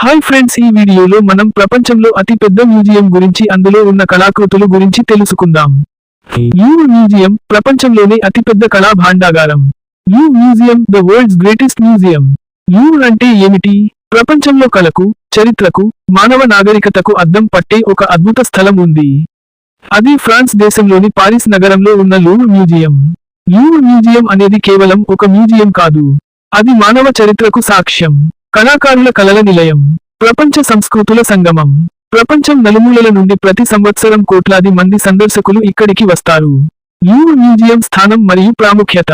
Hi friends ఈ వీడియోలో మనం ప్రపంచంలో అతి పెద్ద మ్యూజియం గురించి అందులో ఉన్న కళాకృతుల గురించి తెలుసుకుందాం. లూవర్ మ్యూజియం ప్రపంచంలోనే అతిపెద్ద కళా భాండాగారం. Louvre museum the world's greatest museum. Louvre అంటే ఏమిటి? ప్రపంచంలో కళకు చరిత్రకు మానవ నాగరికతకు అద్దం పట్టే ఒక అద్భుత స్థలం ఉంది. అది ఫ్రాన్స్ దేశంలోని పారిస్ నగరంలో ఉన్న లూర్ మ్యూజియం. లూర్ మ్యూజియం అనేది కేవలం ఒక మ్యూజియం కాదు. అది మానవ చరిత్రకు సాక్ష్యం. కళాకారుల కలల నిలయం ప్రపంచ సంస్కృతుల సంగమం ప్రపంచం నలుమూలల నుండి ప్రతి సంవత్సరం కోట్లాది మంది సందర్శకులు ఇక్కడికి వస్తారు. లూవర్ మ్యూజియం స్థానం మరియు ప్రాముఖ్యత.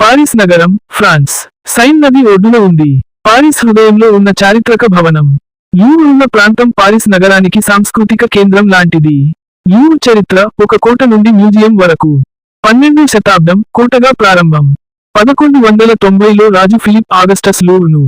పారిస్ నగరం ఫ్రాన్స్. సైన్ నది ఒడ్డున ఉంది. పారిస్ హృదయంలో ఉన్న చారిత్రక భవనం. లూవర్ ఉన్న ప్రాంతం పారిస్ నగరానికి సాంస్కృతిక కేంద్రం లాంటిది. లూవర్ చరిత్ర ఒక కోట నుండి మ్యూజియం వరకు. పన్నెండు శతాబ్దం కోటగా ప్రారంభం. పదకొండు వందల తొంభైలో రాజు ఫిలిప్ ఆగస్టస్ లూర్ను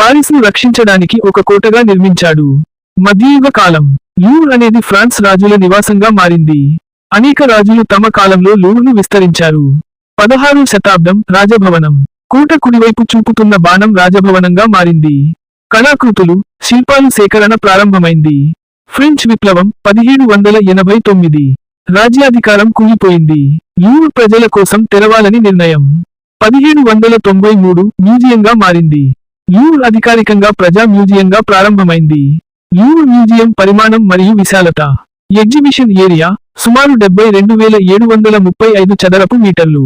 పారిస్ను రక్షించడానికి ఒక కోటగా నిర్మించాడు. మధ్యయుగ కాలం. లూర్ అనేది ఫ్రాన్స్ రాజుల నివాసంగా మారింది. అనేక రాజులు తమ కాలంలో లూర్ను విస్తరించారు. పదహారు శతాబ్దం రాజభవనం. కోట కుడివైపు చూపుతున్న బాణం రాజభవనంగా మారింది. కళాకృతులు శిల్పాలు సేకరణ ప్రారంభమైంది. ఫ్రెంచ్ విప్లవం పదిహేడు వందల ఎనభై తొమ్మిది. రాజ్యాధికారం కూలిపోయింది. లూర్ ప్రజల కోసం తెరవాలని నిర్ణయం. పదిహేడు వందల తొంభై మూడు మ్యూజియంగా మారింది. లూర్ అధికారికంగా ప్రజా మ్యూజియంగా ప్రారంభమైంది. లూర్ మ్యూజియం పరిమాణం మరియు విశాలత. ఎగ్జిబిషన్ ఏరియా సుమారు డెబ్బై రెండు వేల ఏడు వందల ముప్పై ఐదు చదరపు మీటర్లు.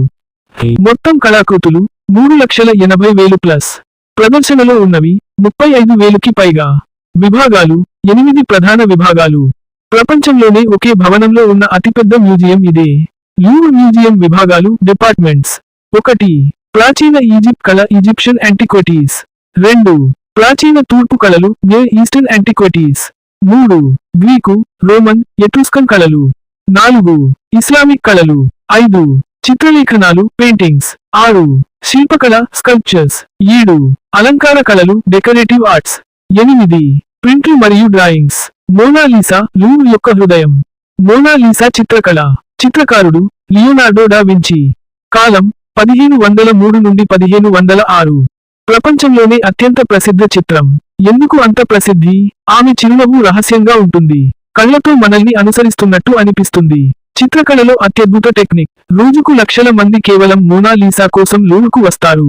మొత్తం కళాకృతులు మూడు లక్షల ఎనభై వేలు ప్లస్. ప్రదర్శనలో ఉన్నవి ముప్పై ఐదు వేలుకి పైగా. విభాగాలు ఎనిమిది ప్రధాన విభాగాలు. ప్రపంచంలోనే ఒకే భవనంలో ఉన్న అతిపెద్ద మ్యూజియం ఇదే. లూర్ మ్యూజియం విభాగాలు డిపార్ట్మెంట్స్. ఒకటి. ప్రాచీన ఈజిప్ట్ కళ ఈజిప్షియన్ యాంటిక్విటీస్. రెండు ప్రాచీన తూర్పు కళలు నే ఈస్టర్న్ యాంటిక్విటీస్ మూడు గ్రీకు రోమన్ ఎట్రుస్కన్ కళలు. నాలుగు ఇస్లామిక్ కళలు. ఐదు చిత్రలేఖనాలు పెయింటింగ్స్ ఆరు శిల్పకళ స్కల్ప్చర్స్ ఏడు అలంకార కళలు డెకరేటివ్ ఆర్ట్స్ ఎనిమిది ప్రింట్లు మరియు డ్రాయింగ్స్ మోనాలీసా లూ యొక్క హృదయం. మోనాలీసా చిత్రకళ. చిత్రకారుడు లియోనార్డో డా వించి. కాలం పదిహేను వందల మూడు నుండి పదిహేను వందల ఆరు. ప్రపంచంలోనే అత్యంత ప్రసిద్ధ చిత్రం. ఎందుకు అంత ప్రసిద్ధి? ఆమె చిరునవ్వు రహస్యంగా ఉంటుంది. కళ్ళతో మనల్ని అనుసరిస్తున్నట్టు అనిపిస్తుంది. చిత్రకళలో అత్యద్భుత టెక్నిక్. రోజుకు లక్షల మంది కేవలం మోనాలీసా కోసం లోనుకు వస్తారు.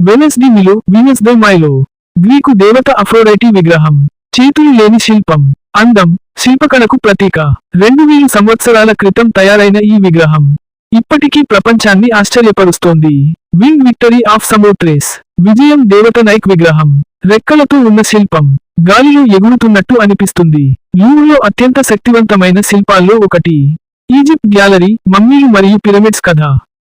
Venus de Milo Venus the Milo. Greek దేవత అఫ్రోడైటీ విగ్రహం. చేతులు లేని శిల్పం. అందం శిల్పకళకు ప్రతీక. రెండు వేలు సంవత్సరాల క్రితం తయారైన ఈ విగ్రహం. ఇప్పటికీ ప్రపంచాన్ని ఆశ్చర్యపరుస్తోంది. వింగ్ విక్టరీ ఆఫ్ సమోట్రేస్ విజయం దేవత నైక్ విగ్రహం. రెక్కలతో ఉన్న శిల్పం. గాలిలో ఎగురుతున్నట్టు అనిపిస్తుంది. లూర్లో అత్యంత శక్తివంతమైన శిల్పాల్లో ఒకటి. ఈజిప్ట్ గ్యాలరీ మమ్మీలు మరియు పిరమిడ్స్ కథ.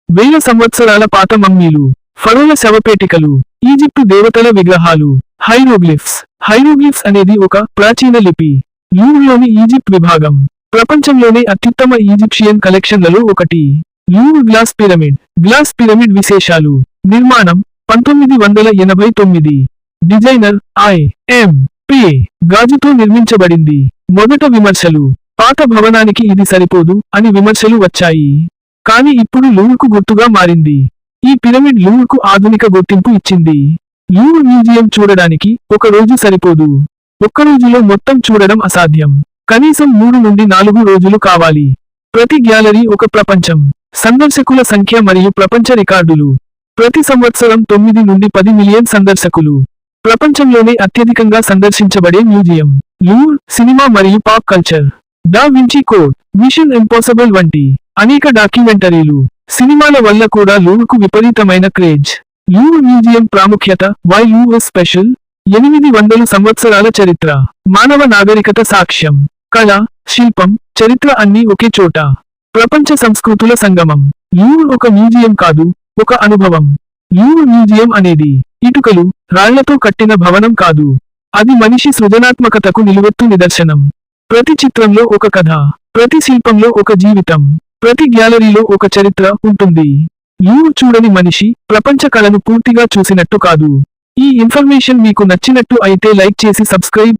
వేల సంవత్సరాల పాత మమ్మీలు. ఫరోల శవపేటికలు. ఈజిప్టు దేవతల విగ్రహాలు. హైరోగ్లిఫ్స్. హైరోగ్లిఫ్స్ అనేది ఒక ప్రాచీన లిపి. లూర్లోని ఈజిప్ట్ విభాగం. ప్రపంచంలోనే అత్యుత్తమ ఈజిప్షియన్ కలెక్షన్లలో ఒకటి. Louvre glass pyramid glass pyramid విశేషాలు. నిర్మాణం పంతొమ్మిది వందల ఎనభై తొమ్మిది. Designer I. ఎం. పి. గాజుతో నిర్మించబడింది. మొదట విమర్శలు. పాత భవనానికి ఇది సరిపోదు అని విమర్శలు వచ్చాయి. కాని ఇప్పుడు లూర్కు గుర్తుగా మారింది. ఈ పిరమిడ్ లూర్కు ఆధునిక గుర్తింపు ఇచ్చింది. లూర్ మ్యూజియం చూడడానికి ఒక రోజు సరిపోదు. ఒక్క రోజులో మొత్తం చూడడం అసాధ్యం. కనీసం మూడు నుండి నాలుగు రోజులు కావాలి. ప్రతి గ్యాలరీ ఒక ప్రపంచం. సందర్శకుల సంఖ్య మరియు ప్రపంచ రికార్డులు. ప్రతి సంవత్సరం తొమ్మిది నుండి పది మిలియన్ సందర్శకులు. ప్రపంచంలోనే అత్యధికంగా సందర్శించబడే మ్యూజియం. లూర్ సినిమా మరియు pop culture. Da Vinci Code machine impossible వంటి అనేక డాక్యుమెంటరీలు. సినిమాల వల్ల కూడా లూర్కు విపరీతమైన క్రేజ్. లూర్ మ్యూజియం ప్రాముఖ్యత వై యూఎస్ స్పెషల్ ఎనిమిది వందల సంవత్సరాల చరిత్ర. మానవ నాగరికత సాక్ష్యం. కళ శిల్పం చరిత్ర అన్నీ ఒకే చోట. ప్రపంచ సంస్కృతుల సంగమం. లూర్ ఒక మ్యూజియం కాదు ఒక అనుభవం. లూర్ మ్యూజియం అనేది ఇటుకలు రాళ్ళతో కట్టిన భవనం కాదు. అది మనిషి సృజనాత్మకతకు నిలువెత్తు నిదర్శనం. ప్రతి చిత్రంలో ఒక కథ ప్రతి శిల్పంలో ఒక జీవితం ప్రతి గ్యాలరీలో ఒక చరిత్ర ఉంటుంది. లూర్ చూడని మనిషి ప్రపంచ కళను పూర్తిగా చూసినట్టు కాదు. ఈ ఇన్ఫర్మేషన్ మీకు నచ్చినట్టు అయితే లైక్ చేసి సబ్స్క్రైబ్